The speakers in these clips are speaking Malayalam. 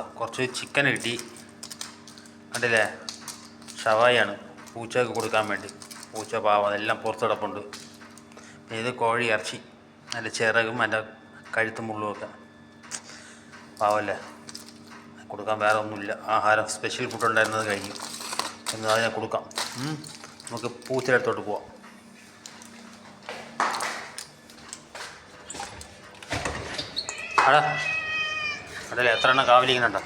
കുറച്ച് ചിക്കൻ കിട്ടി കണ്ടില്ലേ ഷവായാണ് പൂച്ചയ്ക്ക് കൊടുക്കാൻ വേണ്ടി. പൂച്ച പാവം അതെല്ലാം പുറത്തിടപ്പുണ്ട്. പിന്നെ ഇത് കോഴി ഇറച്ചി അതിന്റെ ചിറകും അതിന്റെ കഴുത്തും മുള്ളുമൊക്കെ പാവല്ലേ? കൊടുക്കാൻ വേറെ ഒന്നുമില്ല. ആഹാരം സ്പെഷ്യൽ ഫുഡ് ഉണ്ടായിരുന്നത് കഴിഞ്ഞു. എന്ന് അതിനെ കൊടുക്കാം. നമുക്ക് പൂച്ചയുടെ അടുത്തോട്ട് പോവാം. അടാ അതല്ലേ എത്ര എണ്ണം കാവലിക്കുന്നുണ്ടോ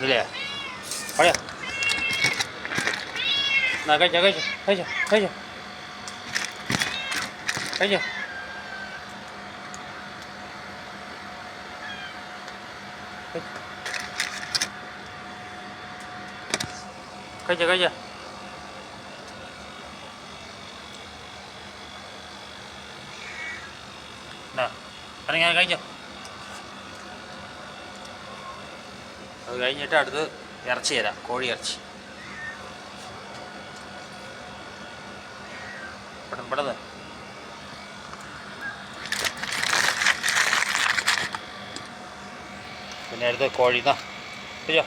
ഇല്ലേ പഴയ. എന്നാ കഴിച്ചോ കഴിച്ചോ കഴിച്ചോ കഴിച്ചോ. കഴിച്ചോ. കഴിച്ചോ കഴിച്ചോ. എന്നാ അല്ലെങ്കിൽ കഴിച്ചോ. അത് കഴിഞ്ഞിട്ട് അടുത്ത് ഇറച്ചി തരാം കോഴി ഇറച്ചി. പെട്ടെന്ന് പിന്നെ അടുത്ത് കോഴി കഴിച്ചോ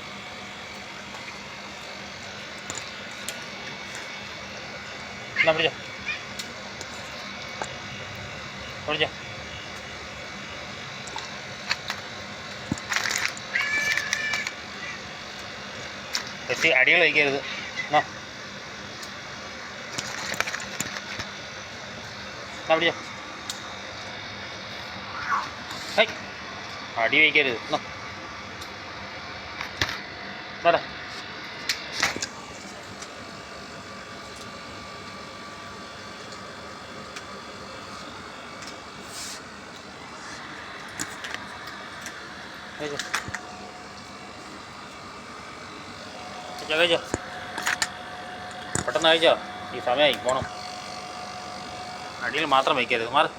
എന്നാ പിടിച്ചോ? പിടിച്ചോ? എത്തി അടികൾ വയ്ക്കരുത്. എന്നാ അടി വയ്ക്കരുത്. എന്നാ Thank കഴിച്ചോ കഴിച്ചോ കഴിച്ചോ പെട്ടെന്ന് കഴിച്ചോ ഈ സമയമായി പോണം. അടിയിൽ മാത്രം വയ്ക്കരുത് മാറി.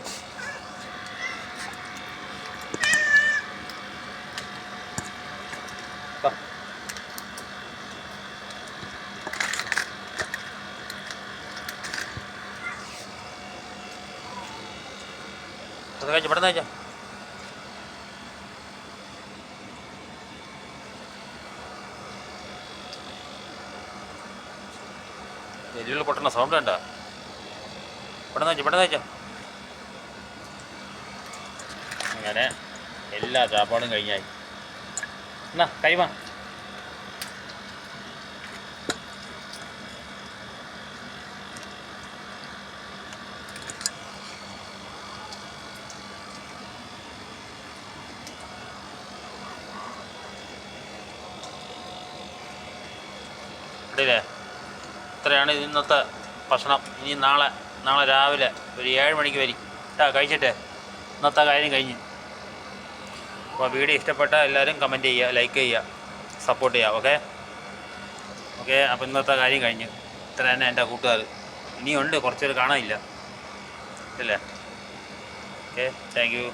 പെട്ടെന്ന് കഴിച്ചോ പെട്ടെന്ന് എല്ലുകൾ പൊട്ടണ സൗണ്ട് വേണ്ട പെട്ടെന്ന് വെച്ചോ പെട്ടെന്ന് വെച്ചോ. അങ്ങനെ എല്ലാ ചാപ്പാടും കഴിഞ്ഞായി. എന്നാ കൈമാ. ഇടയില്ലേ ഇത്രയാണ് ഇന്നത്തെ ഭക്ഷണം. ഇനി നാളെ നാളെ രാവിലെ ഒരു ഏഴ് മണിക്ക് വരും. കേട്ടോ കഴിച്ചിട്ട് ഇന്നത്തെ കാര്യം കഴിഞ്ഞു. അപ്പോൾ വീഡിയോ ഇഷ്ടപ്പെട്ട എല്ലാവരും കമന്റ് ചെയ്യുക ലൈക്ക് ചെയ്യുക സപ്പോർട്ട് ചെയ്യുക ഓക്കെ ഓക്കെ അപ്പോൾ ഇന്നത്തെ കാര്യം കഴിഞ്ഞു. ഇത്ര തന്നെ എന്റെ കൂട്ടുകാർ. ഇനിയുണ്ട് കുറച്ചൊരു കാണാനില്ല. ഇല്ലേ ഓക്കെ താങ്ക് യു